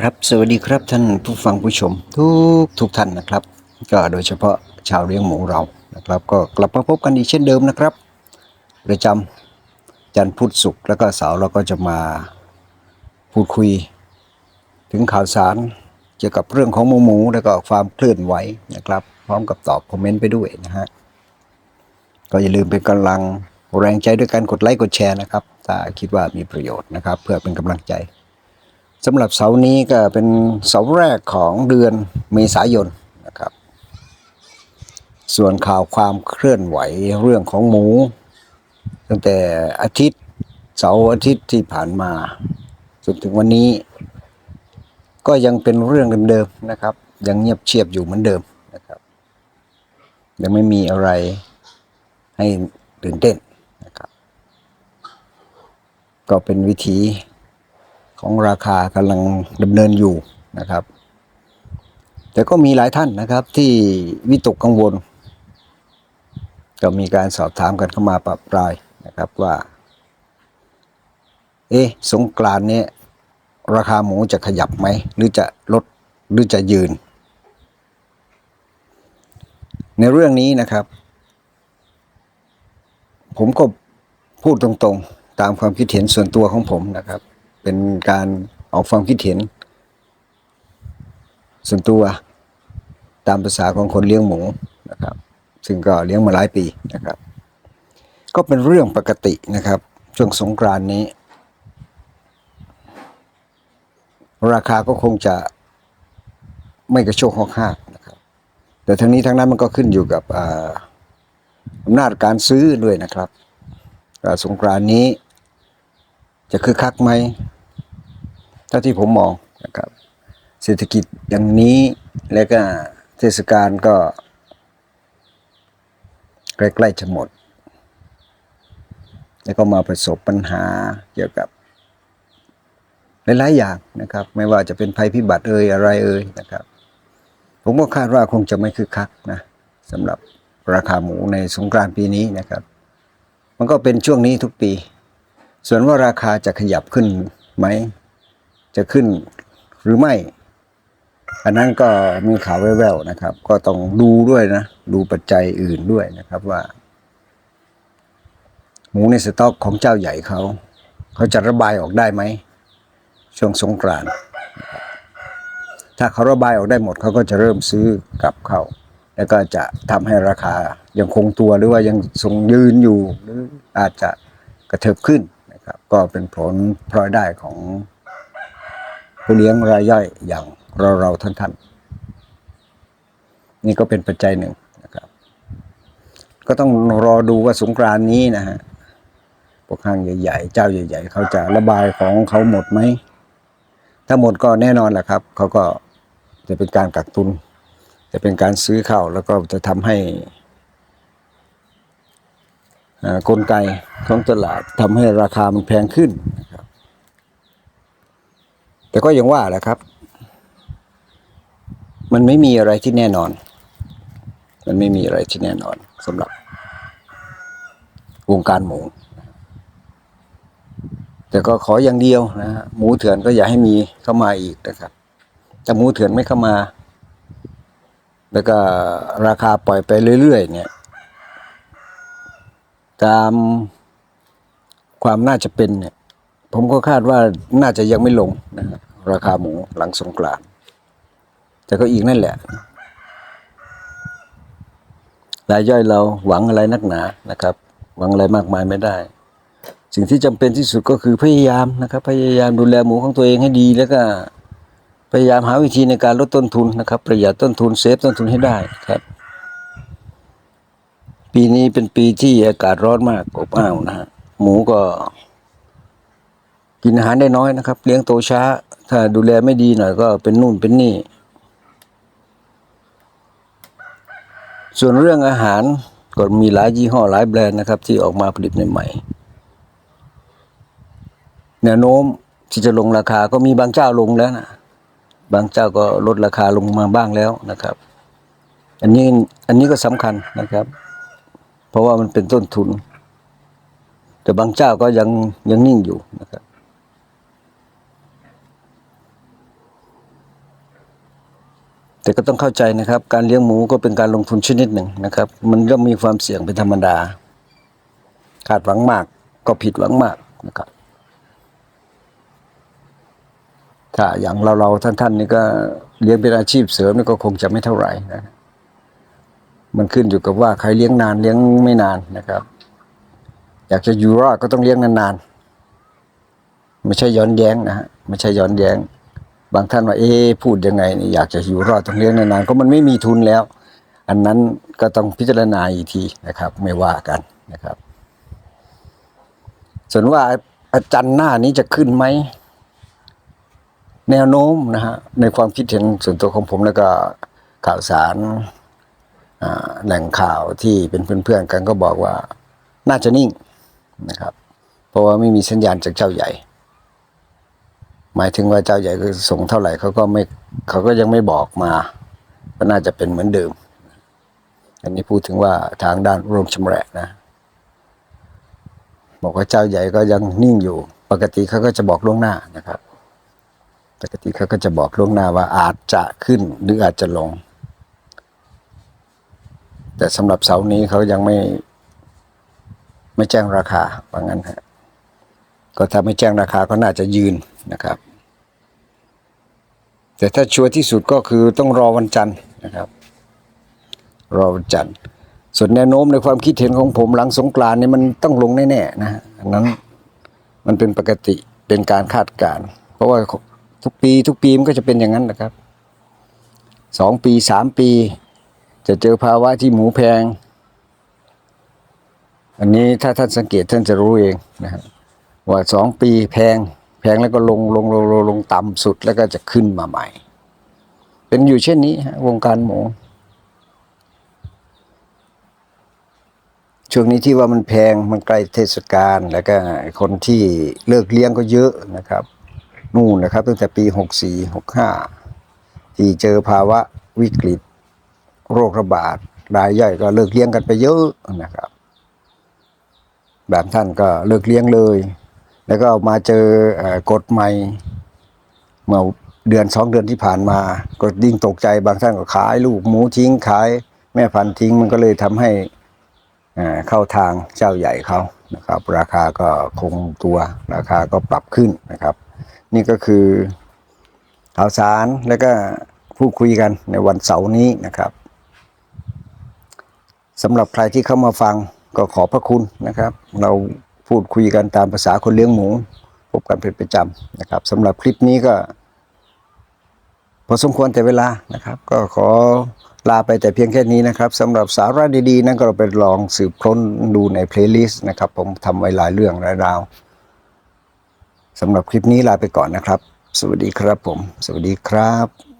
ครับสวัสดีครับท่านผู้ฟังผู้ชมทุกทุกท่านนะครับ ก็โดยเฉพาะชาวเลี้ยงหมูเรานะครับ ก็กลับมาพบกันอีกเช่นเดิมนะครับประจำจันทร์พุธศุกร์แล้วก็เสาร์เราก็จะมาพูดคุย ถึงข่าวสารเกี่ยวกับเรื่องของหมูหมูแล้วก็ความเคลื่อนไหวนะครับ พร้อมกับตอบคอมเมนต์ไปด้วยนะฮะก็อย่าลืมเป็นกำลังแรงใจด้วยการกดไลค์กดแชร์นะครับถ้าคิดว่ามีประโยชน์นะครับ เพื่อเป็นกำลังใจ สำหรับเสาร์นี้ก็เป็นเสาแรกของเดือนเมษายนนะครับ ส่วนข่าวความเคลื่อนไหวเรื่องของหมู ตั้งแต่อาทิตย์เสาร์อาทิตย์ที่ผ่านมาจนถึงวันนี้ ก็ยังเป็นเรื่องเดิมๆนะครับ ยังเงียบเชียบอยู่เหมือนเดิมนะครับ ยังไม่มีอะไรให้ตื่นเต้นนะครับ ก็เป็นวิธี ของราคากำลังดำเนินอยู่นะครับ แต่ก็มีหลายท่านนะครับที่วิตกกังวล ก็มีการสอบถามกันเข้ามาปรับปรายนะครับว่า เอ๊ะสงกรานเนี่ยราคาหมูจะขยับไหม หรือจะลดหรือจะยืน ในเรื่องนี้นะครับ ผมก็พูดตรงๆ ตามความคิดเห็นส่วนตัวของผมนะครับ เป็นการออกความคิดเห็น ส่วนตัวตามภาษาของคนเลี้ยงหมูนะครับ ซึ่งก็เลี้ยงมาหลายปีนะครับ ก็เป็นเรื่องปกตินะครับ ช่วงสงกรานนี้ ราคาก็คงจะไม่กระโชกหอกห้านะครับ แต่ทั้งนี้ทั้งนั้นมันก็ขึ้นอยู่กับอำนาจการซื้อด้วยนะครับว่าสงกรานนี้ จะคึกคักไหมเท่าที่ผมมองนะครับ เศรษฐกิจอย่างนี้แล้วก็เทศกาลก็ ใกล้ๆจะหมด แล้วก็มาประสบปัญหาเกี่ยวกับหลายๆอย่างนะครับ ไม่ว่าจะเป็นภัยพิบัติเอ่ยอะไรเอ่ยนะครับ ผมก็คาดว่าคงจะไม่คึกคักนะสำหรับราคาหมูในสงกรานต์ปีนี้นะครับ มันก็เป็นช่วงนี้ทุกปี ส่วนว่าราคาจะขยับขึ้นไหม จะขึ้นหรือไม่ อันนั้นก็มีข่าวแว่วๆนะครับ ก็ต้องดูด้วยนะ ดูปัจจัยอื่นด้วยนะครับว่า หมูในสต็อกของเจ้าใหญ่เขา เขาจะระบายออกได้ไหม ช่วงสงกรานต์ถ้าเขาระบายออกได้หมดเขาก็จะเริ่มซื้อกลับเข้า แล้วก็จะทำให้ราคายังคงตัวหรือว่ายังทรงยืนอยู่หรืออาจจะกระเถิบขึ้น นะครับ ก็เป็นผลพลอยได้ของผู้เลี้ยงรายย่อยอย่างเราเราท่านท่านๆนี่ก็เป็นปัจจัยหนึ่งนะครับ ก็ต้องรอดูว่าสงกรานนี้นะฮะพวกห้างใหญ่ๆ เจ้าใหญ่ ๆ เขาจะระบายของเขาหมดไหม ถ้าหมดก็แน่นอนแหละครับ เขาก็จะเป็นการกักตุน จะเป็นการซื้อเข้าแล้วก็จะทำให้ กลไกของตลาดทำให้ราคามันแพงขึ้นนะครับ แต่ก็ยังว่าแหละครับ มันไม่มีอะไรที่แน่นอน มันไม่มีอะไรที่แน่นอนสำหรับวงการหมู แต่ก็ขออย่างเดียวนะฮะหมูเถื่อนก็อย่าให้มีเข้ามาอีกนะครับถ้าหมูเถื่อนไม่เข้ามา แล้วก็ราคาปล่อยไปเรื่อยๆเนี่ย ตามความน่าจะเป็นเนี่ยผมก็คาดว่าน่าจะยังไม่ลงนะราคาหมูหลังสงกรานแต่ก็อีกนั่นแหละรายย่อยเราหวังอะไรนักหนานะครับ หวังอะไรมากมายไม่ได้ สิ่งที่จำเป็นที่สุดก็คือพยายามนะครับ พยายามดูแลหมูของตัวเองให้ดี แล้วก็พยายามหาวิธีในการลดต้นทุนนะครับ ประหยัดต้นทุนเซฟต้นทุนให้ได้ครับ ปีนี้เป็นปีที่อากาศร้อนมากอบอ้าวนะฮะหมูก็ กินอาหารได้น้อยนะครับ เลี้ยงโตช้า ถ้าดูแลไม่ดีหน่อยก็เป็นนู่นเป็นนี่ ส่วนเรื่องอาหารก็มีหลายยี่ห้อหลายแบรนด์นะครับ ที่ออกมาผลิตใหม่ๆแนวโน้มที่จะลงราคาก็มีบางเจ้าลงแล้วนะบางเจ้าก็ลดราคาลงมาบ้างแล้วนะครับ อันนี้อันนี้ก็สำคัญนะครับ เพราะว่ามันเป็นต้นทุน แต่บางเจ้าก็ยังยังนิ่งอยู่นะครับแต่ก็ต้องเข้าใจนะครับ การเลี้ยงหมูก็เป็นการลงทุนชนิดหนึ่งนะครับ มันก็มีความเสี่ยงเป็นธรรมดาคาดหวังมากก็ผิดหวังมากนะครับ ถ้าอย่างเราเราท่านๆนี่ก็เลี้ยงเป็นอาชีพเสริมนี่ก็คงจะไม่เท่าไหร่นะ มันขึ้นอยู่กับว่าใครเลี้ยงนานเลี้ยงไม่นานนะครับ อยากจะอยู่รอดก็ต้องเลี้ยงนานๆไม่ใช่ย้อนแย้งนะฮะไม่ใช่ย้อนแย้ง บางท่านว่าเอ๊พูดยังไงนี่อยากจะอยู่รอดต้องเลี้ยงนานๆก็มันไม่มีทุนแล้ว อันนั้นก็ต้องพิจารณาอีกทีนะครับ ไม่ว่ากันนะครับ ส่วนว่าอาจารย์หน้านี้จะขึ้นไหมแนวโน้มนะฮะในความคิดเห็นส่วนตัวของผมแล้วก็ข่าวสาร แหล่งข่าวที่เป็นเพื่อนๆกันก็บอกว่าน่าจะนิ่งนะครับ เพราะว่าไม่มีสัญญาณจากเจ้าใหญ่ หมายถึงว่าเจ้าใหญ่ก็ส่งเท่าไหร่เขาก็ไม่เขาก็ยังไม่บอกมาก็น่าจะเป็นเหมือนเดิม อันนี้พูดถึงว่าทางด้านโรงชำระนะ บอกว่าเจ้าใหญ่ก็ยังนิ่งอยู่ ปกติเขาก็จะบอกล่วงหน้านะครับ ปกติเขาก็จะบอกล่วงหน้าว่าอาจจะขึ้นหรืออาจจะลง แต่สำหรับเสานี้เขายังไม่ ไม่แจ้งราคาว่างั้นฮะก็ถ้าไม่แจ้งราคาก็น่าจะยืนนะครับ แต่ถ้าชัวร์ที่สุดก็คือต้องรอวันจันทร์นะครับ รอวันจันทร์ส่วนแนวโน้มในความคิดเห็นของผมหลังสงกรานนี่มันต้องลงแน่ๆนะฮะอันนั้นมันเป็นปกติเป็นการคาดการณ์เพราะว่าทุกปี ทุกปีมันก็จะเป็นอย่างนั้นนะครับสองปีสามปี จะเจอภาวะที่หมูแพง อันนี้ถ้าท่านสังเกตท่านจะรู้เองนะครับว่าสองปีแพง แพงแล้วก็ลงลงลงลงลงต่ำสุดแล้วก็จะขึ้นมาใหม่ เป็นอยู่เช่นนี้ฮะวงการหมูช่วงนี้ที่ว่ามันแพงมันใกล้เทศกาลแล้วก็คนที่เลิกเลี้ยงก็เยอะนะครับ นู่นนะครับตั้งแต่ปีหกสี่หกห้าที่เจอภาวะวิกฤต โรคระบาดรายย่อยก็เลิกเลี้ยงกันไปเยอะนะครับ บางท่านก็เลิกเลี้ยงเลย แล้วก็มาเจอกฎใหม่เมื่อเดือนสองเดือนที่ผ่านมา ก็ยิ่งตกใจบางท่านก็ขายลูกหมูทิ้งขาย แม่พันธุ์ทิ้งมันก็เลยทำให้เข้าทางเจ้าใหญ่เขานะครับ ราคาก็คงตัวราคาก็ปรับขึ้นนะครับ นี่ก็คือข่าวสารแล้วก็พูดคุยกันในวันเสาร์นี้นะครับ สำหรับใครที่เข้ามาฟังก็ขอพระคุณนะครับ เราพูดคุยกันตามภาษาคนเลี้ยงหมูพบกันเป็นประจำนะครับสำหรับคลิปนี้ก็ พอสมควรแต่เวลานะครับ ก็ขอลาไปแต่เพียงแค่นี้นะครับสำหรับสาระดีๆ นั้นก็เราไปลองสืบค้นดูในเพลย์ลิสต์นะครับ ผมทำไว้หลายเรื่องหลายราวสำหรับคลิปนี้ลาไปก่อนนะครับ สวัสดีครับผม สวัสดีครับ